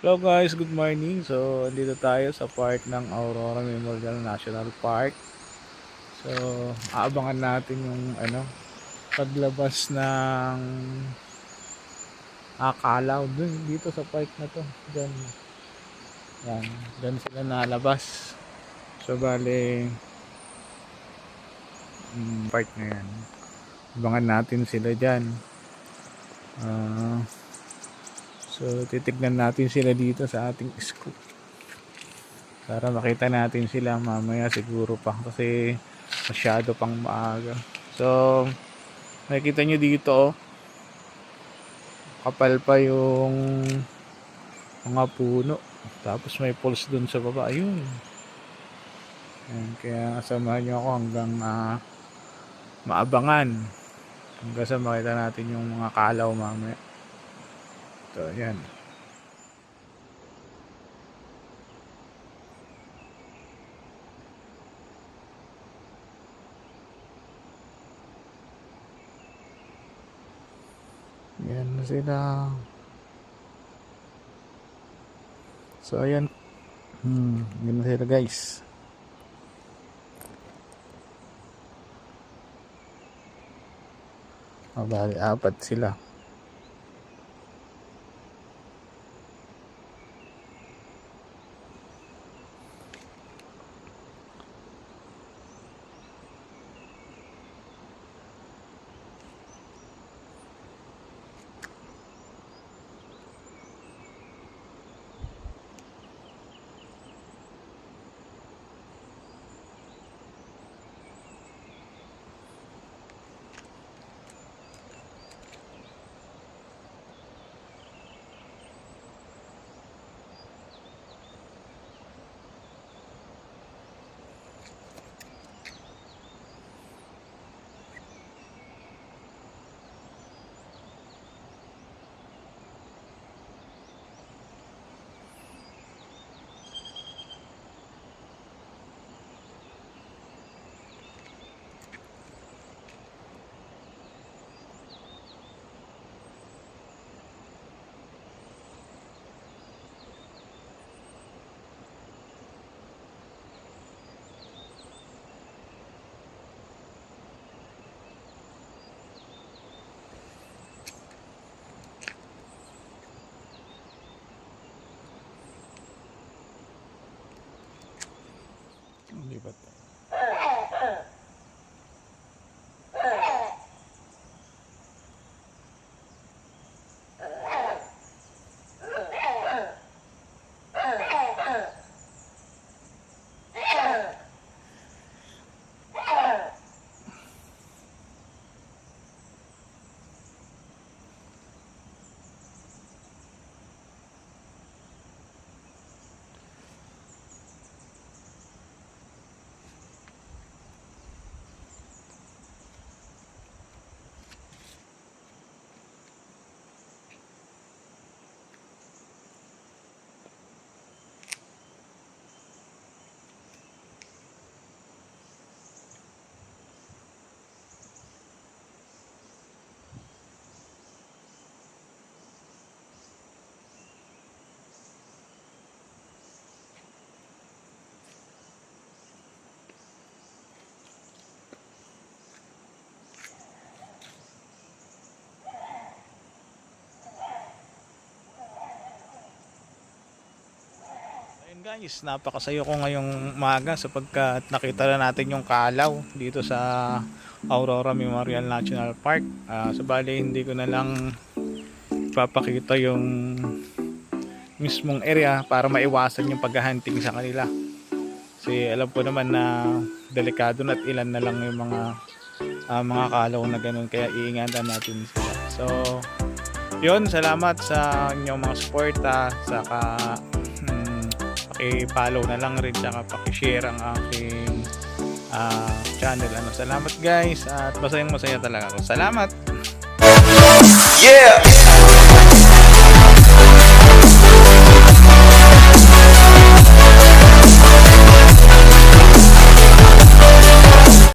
Hello guys, good morning. So, dito tayo sa park ng Aurora Memorial National Park. So, aabangan natin yung ano, paglabas ng akalaw dun dito sa park na to. Diyan. Yan, diyan sila nalabas. So, bale mm, na yan. Abangan natin sila diyan. Ah, So, titignan natin sila dito sa ating scoop. Para makita natin sila mamaya siguro pa kasi masyado pang maaga. So, makikita nyo dito, oh. kapal pa yung mga puno. Tapos may pulse dun sa baba. Ayun. Ayan, kaya samahan nyo ako hanggang ah, maabangan. Hanggang sa makita natin yung mga kalaw mamaya. So, yan. Yan na sila. So, ayan. Hmm, yan na sila guys. Ah, bali, apat sila. Guys, napakasayo ko ngayong umaga sapagkat nakita na natin yung kalaw dito sa Aurora Memorial National Park. Ah, sa bali, hindi ko na lang papakita yung mismong area para maiwasan yung paghahunting sa kanila. Kasi alam ko naman na delikado na at ilan na lang yung mga ah, mga kalaw na ganun kaya iingatan natin sila. So, yun, salamat sa inyong mga suporta saka hmm, paki-follow na lang rin tsaka paki-share ang aking ah, channel. Ano, salamat guys at masayang masaya talaga ako. Salamat! Yeah.